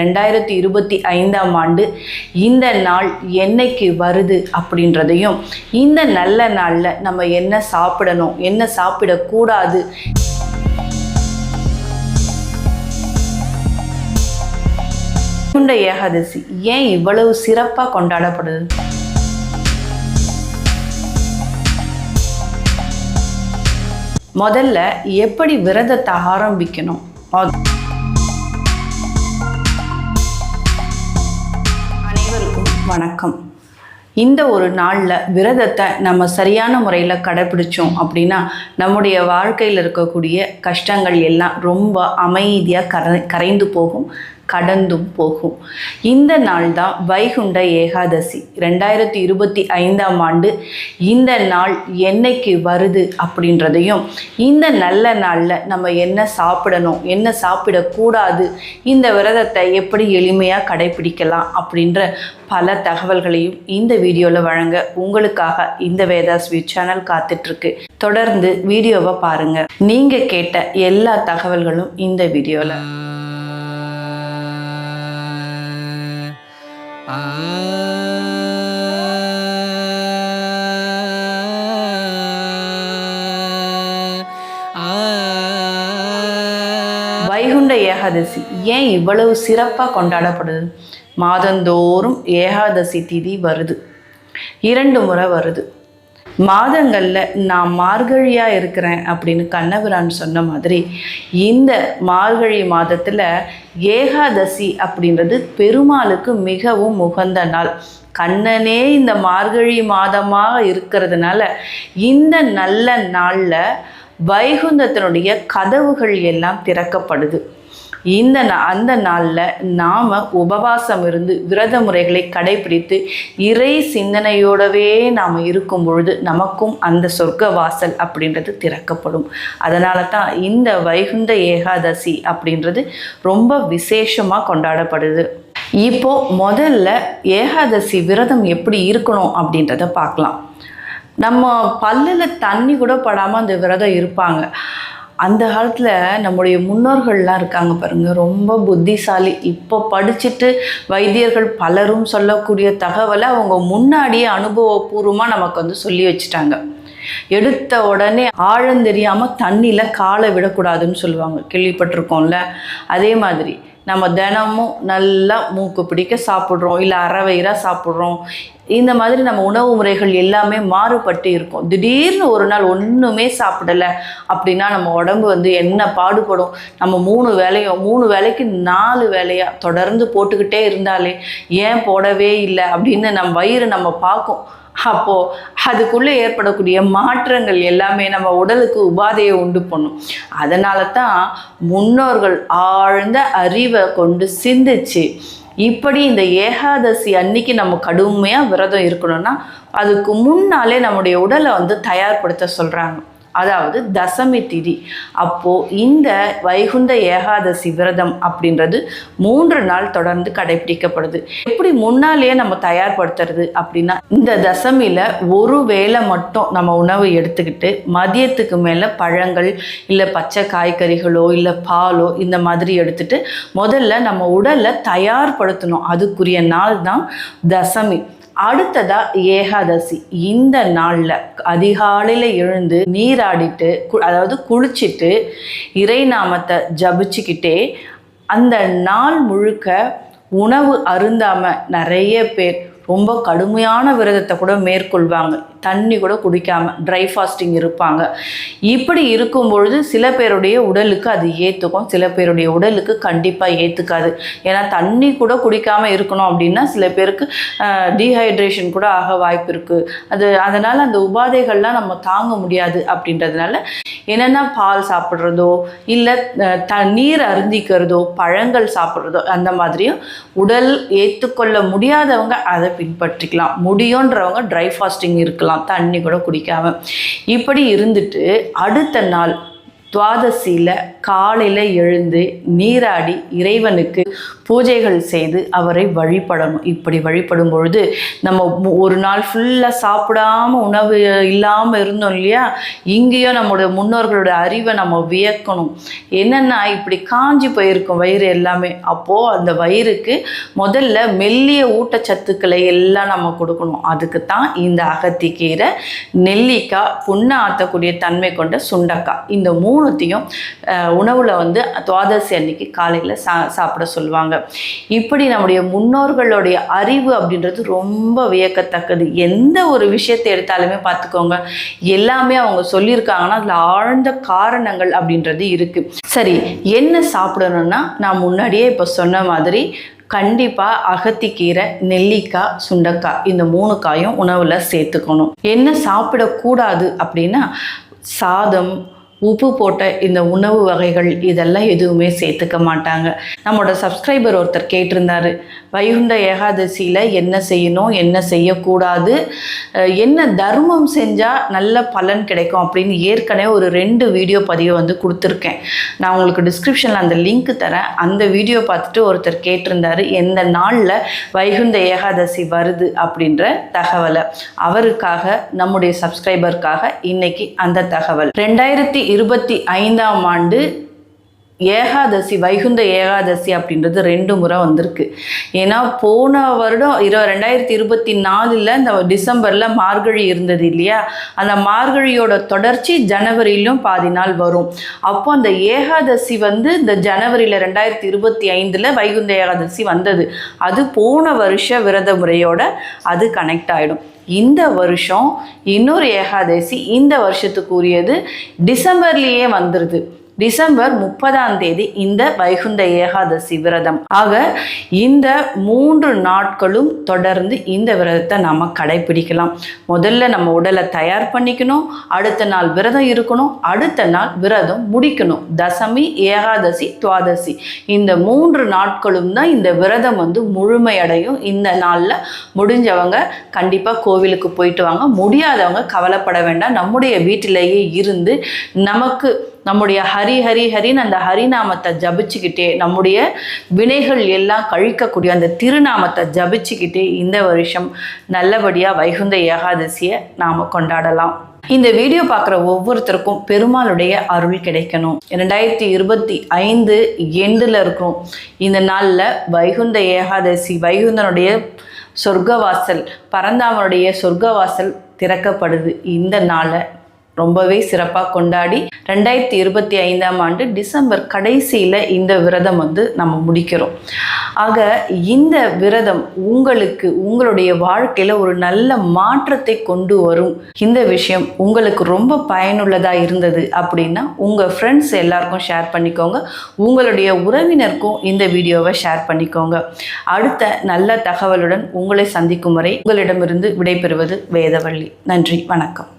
ரெண்டாயிரத்தி இருபத்தி ஐந்தாம் ஆண்டு இந்த நாள் என்னைக்கு வருது அப்படின்றதையும் இந்த நல்ல நாளில் நம்ம என்ன சாப்பிடணும் என்ன சாப்பிடக்கூடாது? வைகுண்ட ஏகாதசி ஏன் இவ்வளவு சிறப்பாக கொண்டாடப்படுது? முதல்ல எப்படி விரதத்தை ஆரம்பிக்கணும்? வணக்கம். இந்த ஒரு நாளில் விரதத்தை நம்ம சரியான முறையில் கடைப்பிடிச்சோம் அப்படின்னா நம்முடைய வாழ்க்கையில் இருக்கக்கூடிய கஷ்டங்கள் எல்லாம் ரொம்ப அமைதியாக கரை கரைந்து போகும். கடந்தும் போகும். இந்த நாள் தான் வைகுண்ட ஏகாதசி. ரெண்டாயிரத்தி இருபத்தி ஐந்தாம் ஆண்டு இந்த நாள் என்னைக்கு வருது அப்படின்றதையும் இந்த நல்ல நாளில் நம்ம என்ன சாப்பிடணும் என்ன சாப்பிடக்கூடாது இந்த விரதத்தை எப்படி எளிமையாக கடைப்பிடிக்கலாம் அப்படின்ற பல தகவல்களையும் இந்த வீடியோவில் வழங்க உங்களுக்காக இந்த வேதா ஸ்வீட் சேனல் காத்துட்ருக்கு. தொடர்ந்து வீடியோவை பாருங்கள் நீங்கள் கேட்ட எல்லா தகவல்களும் இந்த வீடியோவில் வைகுண்ட ஏகாதசி ஏன் இவ்வளவு சிறப்பாக கொண்டாடப்படுது? மாதந்தோறும் ஏகாதசி திதி வருது. இரண்டு முறை வருது. மாதங்களில் நான் மார்கழியாக இருக்கிறேன் அப்படின்னு கண்ணபிரான் சொன்ன மாதிரி இந்த மார்கழி மாதத்தில் ஏகாதசி அப்படின்றது பெருமாளுக்கு மிகவும் உகந்த நாள். கண்ணனே இந்த மார்கழி மாதமாக இருக்கிறதுனால இந்த நல்ல நாளில் வைகுந்தத்தினுடைய கதவுகள் எல்லாம் திறக்கப்படுது. இந்த நா அந்த நாளில் நாம் உபவாசம் இருந்து விரத முறைகளை கடைபிடித்து இறை சிந்தனையோடவே நாம் இருக்கும் பொழுது நமக்கும் அந்த சொர்க்க வாசல் அப்படின்றது திறக்கப்படும். அதனால தான் இந்த வைகுந்த ஏகாதசி அப்படின்றது ரொம்ப விசேஷமாக கொண்டாடப்படுது. இப்போ முதல்ல ஏகாதசி விரதம் எப்படி இருக்கணும் அப்படின்றத பார்க்கலாம். நம்ம பல்லில் தண்ணி கூட படாமல் அந்த விரதம் இருப்பாங்க. அந்த காலத்தில் நம்முடைய முன்னோர்கள்லாம் இருக்காங்க பாருங்க ரொம்ப புத்திசாலி. இப்போ படிச்சுட்டு வைத்தியர்கள் பலரும் சொல்லக்கூடிய தகவலை அவங்க முன்னாடியே அனுபவபூர்வமாக நமக்கு வந்து சொல்லி வச்சுட்டாங்க. எடுத்த உடனே ஆழம் தெரியாமல் தண்ணியில் காலை விடக்கூடாதுன்னு சொல்லுவாங்க. கேள்விப்பட்டிருக்கோம்ல? அதே மாதிரி நம்ம தினமும் நல்லா மூக்கு பிடிக்க சாப்பிட்றோம். இல்லை அறவயிறாக சாப்பிட்றோம். இந்த மாதிரி நம்ம உணவு முறைகள் எல்லாமே மாறுபட்டு இருக்கும். திடீர்னு ஒரு நாள் ஒன்றுமே சாப்பிடலை அப்படின்னா நம்ம உடம்பு வந்து என்ன பாடுபடும்? நம்ம மூணு வேலையும் மூணு வேலைக்கு நாலு வேலையாக தொடர்ந்து போட்டுக்கிட்டே இருந்தாலே ஏன் போடவே இல்லை அப்படின்னு நம்ம வயிறு நம்ம பார்க்கும். அப்போது அதுக்குள்ளே ஏற்படக்கூடிய மாற்றங்கள் எல்லாமே நம்ம உடலுக்கு உபாதையை உண்டு பண்ணும். அதனால தான் முன்னோர்கள் ஆழ்ந்த அறிவை கொண்டு சிந்திச்சு இப்படி இந்த ஏகாதசி அன்னைக்கு நம்ம கடுமையாக விரதம் இருக்கணும்னா அதுக்கு முன்னாலே நம்முடைய உடலை வந்து தயார்படுத்த சொல்கிறாங்க அதாவது தசமி திதி. அப்போது இந்த வைகுந்த ஏகாதசி விரதம் அப்படின்றது மூன்று நாள் தொடர்ந்து கடைபிடிக்கப்படுது. எப்படி முன்னாலேயே நம்ம தயார்படுத்துறது அப்படின்னா இந்த தசமியில் ஒரு வேளை மட்டும் நம்ம உணவு எடுத்துக்கிட்டு மதியத்துக்கு மேலே பழங்கள் இல்லை பச்சை காய்கறிகளோ இல்லை பாலோ இந்த மாதிரி எடுத்துட்டு முதல்ல நம்ம உடலை தயார்படுத்தணும். அதுக்குரிய நாள் தான் தசமி. அடுத்ததா ஏகாதசி. இந்த நாளில் அதிகாலையில் எழுந்து நீராடிட்டு கு- அதாவது குளிச்சுட்டு இறை நாமத்தை ஜபிச்சுக்கிட்டே அந்த நாள் முழுக்க உணவு அருந்தாமல் நிறைய பேர் ரொம்ப கடுமையான விரதத்தை கூட மேற்கொள்வாங்க. தண்ணி கூட குடிக்காம ட்ரை ஃபாஸ்டிங் இருப்பாங்க. இப்படி இருக்கும் பொழுது சில பேருடைய உடலுக்கு அது ஏற்றுக்கும் சில பேருடைய உடலுக்கு கண்டிப்பாக ஏற்றுக்காது ஏன்னா தண்ணி கூட குடிக்காமல் இருக்கணும் அப்படின்னா சில பேருக்கு டீஹைட்ரேஷன் கூட ஆக வாய்ப்பு இருக்குது அது அதனால் அந்த உபாதைகள்லாம் நம்ம தாங்க முடியாது அப்படின்றதுனால என்னென்னா பால் சாப்பிட்றதோ இல்லை த நீர் அருந்திக்கிறதோ பழங்கள் சாப்பிட்றதோ அந்த மாதிரியும் உடல் ஏற்றுக்கொள்ள முடியாதவங்க அதை பின்பற்றிக்கலாம். முடியுன்றவங்க ட்ரை ஃபாஸ்டிங் இருக்கலாம். தண்ணி கூட குடிக்காமல் இப்படி இருந்துட்டு அடுத்த நாள் துவாதசியில் காலையில் எழுந்து நீராடி இறைவனுக்கு பூஜைகள் செய்து அவரை வழிபடணும். இப்படி வழிபடும் பொழுது நம்ம ஒரு நாள் ஃபுல்லாக சாப்பிடாம உணவு இல்லாமல் இருந்தோம் இல்லையா? இங்கேயும் நம்மளோட முன்னோர்களோட அறிவை நம்ம வியக்கணும். என்னென்னா இப்படி காஞ்சி போயிருக்கும் வயிறு எல்லாமே. அப்போது அந்த வயிறுக்கு முதல்ல மெல்லிய ஊட்டச்சத்துக்களை எல்லாம் நம்ம கொடுக்கணும். அதுக்கு தான் இந்த அகத்திக்கீரை நெல்லிக்காய் புண்ணை ஆற்றக்கூடிய தன்மை கொண்ட சுண்டக்காய். இந்த மூணுத்தையும் உணவில் வந்து துவாதசி அன்னைக்கு காலையில் சா சாப்பிட சொல்லுவாங்க. இப்படி நம்முடைய முன்னோர்களுடைய அறிவு அப்படின்றது ரொம்ப வியக்கத்தக்கது. எந்த ஒரு விஷயத்தை எடுத்தாலுமே பார்த்துக்கோங்க எல்லாமே அவங்க சொல்லியிருக்காங்கன்னா அதில் ஆழ்ந்த காரணங்கள் அப்படின்றது இருக்குது சரி என்ன சாப்பிடணும்னா நான் முன்னாடியே இப்போ சொன்ன மாதிரி கண்டிப்பாக அகத்திக்கீரை நெல்லிக்காய் சுண்டக்காய் இந்த மூணு காயும் உணவில் சேர்த்துக்கணும். என்ன சாப்பிடக்கூடாது அப்படின்னா சாதம் உப்பு போட்ட இந்த உணவு வகைகள் இதெல்லாம் எதுவுமே சேர்த்துக்க மாட்டாங்க. நம்மளோட சப்ஸ்கிரைபர் ஒருத்தர் கேட்டிருந்தார் வைகுண்ட ஏகாதசியில் என்ன செய்யணும் என்ன செய்யக்கூடாது என்ன தர்மம் செஞ்சால் நல்ல பலன் கிடைக்கும்? அப்படின்னு ஏற்கனவே ஒரு ரெண்டு வீடியோ பதிவை வந்து கொடுத்துருக்கேன். நான் உங்களுக்கு டிஸ்கிரிப்ஷனில் அந்த லிங்க் தரேன். அந்த வீடியோ பார்த்துட்டு ஒருத்தர் கேட்டிருந்தாரு எந்த நாளில் வைகுண்ட ஏகாதசி வருது? அப்படின்ற தகவலை. அவருக்காக நம்முடைய சப்ஸ்கிரைபருக்காக இன்னைக்கு அந்த தகவல். ரெண்டாயிரத்தி இருபத்தி ஐந்தாம் ஆண்டு ஏகாதசி வைகுந்த ஏகாதசி அப்படின்றது ரெண்டு முறை வந்திருக்கு. ஏன்னா போன வருடம் இரு ரெண்டாயிரத்தி இருபத்தி நாலில் இந்த டிசம்பரில் மார்கழி இருந்தது இல்லையா? அந்த மார்கழியோட தொடர்ச்சி ஜனவரியிலும் பாதி நாள் வரும். அப்போ அந்த ஏகாதசி வந்து இந்த ஜனவரியில் ரெண்டாயிரத்தி இருபத்தி ஐந்தில் வைகுந்த ஏகாதசி வந்தது. அது போன வருஷ விரத முறையோட அது கனெக்ட் ஆகிடும் இந்த வருஷம் இன்னொரு ஏகாதசி இந்த வருஷத்துக்குரியது டிசம்பர்லேயே வந்துடுது டிசம்பர் முப்பதாம் தேதி இந்த வைகுந்த ஏகாதசி விரதம். ஆக இந்த மூன்று நாட்களும் தொடர்ந்து இந்த விரதத்தை நாம் கடைபிடிக்கலாம். முதல்ல நம்ம உடலை தயார் பண்ணிக்கணும் அடுத்த நாள் விரதம் இருக்கணும் அடுத்த நாள் விரதம் முடிக்கணும். தசமி ஏகாதசி துவாதசி. இந்த மூன்று நாட்களும் தான் இந்த விரதம் வந்து முழுமையடையும். இந்த நாளில் முடிஞ்சவங்க கண்டிப்பாக கோவிலுக்கு போயிட்டு வாங்க. முடியாதவங்க கவலைப்பட வேண்டாம். நம்முடைய வீட்டிலேயே இருந்து நமக்கு நம்முடைய ஹரி ஹரி ஹரின்னு அந்த ஹரிநாமத்தை ஜபிச்சுக்கிட்டே நம்முடைய வினைகள் எல்லாம் கழிக்கக்கூடிய அந்த திருநாமத்தை ஜபிச்சுக்கிட்டே இந்த வருஷம் நல்லபடியாக வைகுந்த ஏகாதசியை நாம் கொண்டாடலாம். இந்த வீடியோ பார்க்குற ஒவ்வொருத்தருக்கும் பெருமாளுடைய அருள் கிடைக்கணும். ரெண்டாயிரத்தி இருபத்தி ஐந்து எண்டில் இருக்கும். இந்த நாளில் வைகுந்த ஏகாதசி வைகுந்தனுடைய சொர்க்கவாசல் பரந்தாமனுடைய சொர்க்கவாசல் திறக்கப்படுது. இந்த நாளை ரொம்பவே சிறப்பாக கொண்டாடி ரெண்டாயிரத்தி இருபத்தி ஐந்தாம் ஆண்டு டிசம்பர் கடைசியில் இந்த விரதம் வந்து நம்ம முடிக்கிறோம். ஆக இந்த விரதம் உங்களுக்கு உங்களுடைய வாழ்க்கையில் ஒரு நல்ல மாற்றத்தை கொண்டு வரும். இந்த விஷயம் உங்களுக்கு ரொம்ப பயனுள்ளதாக இருந்தது அப்படின்னா உங்கள் ஃப்ரெண்ட்ஸ் எல்லாருக்கும் ஷேர் பண்ணிக்கோங்க. உங்களுடைய உறவினருக்கும் இந்த வீடியோவை ஷேர் பண்ணிக்கோங்க. அடுத்த நல்ல தகவலுடன் உங்களை சந்திக்கும் வரை உங்களிடமிருந்து விடைபெறுவது வேதவள்ளி. நன்றி வணக்கம்.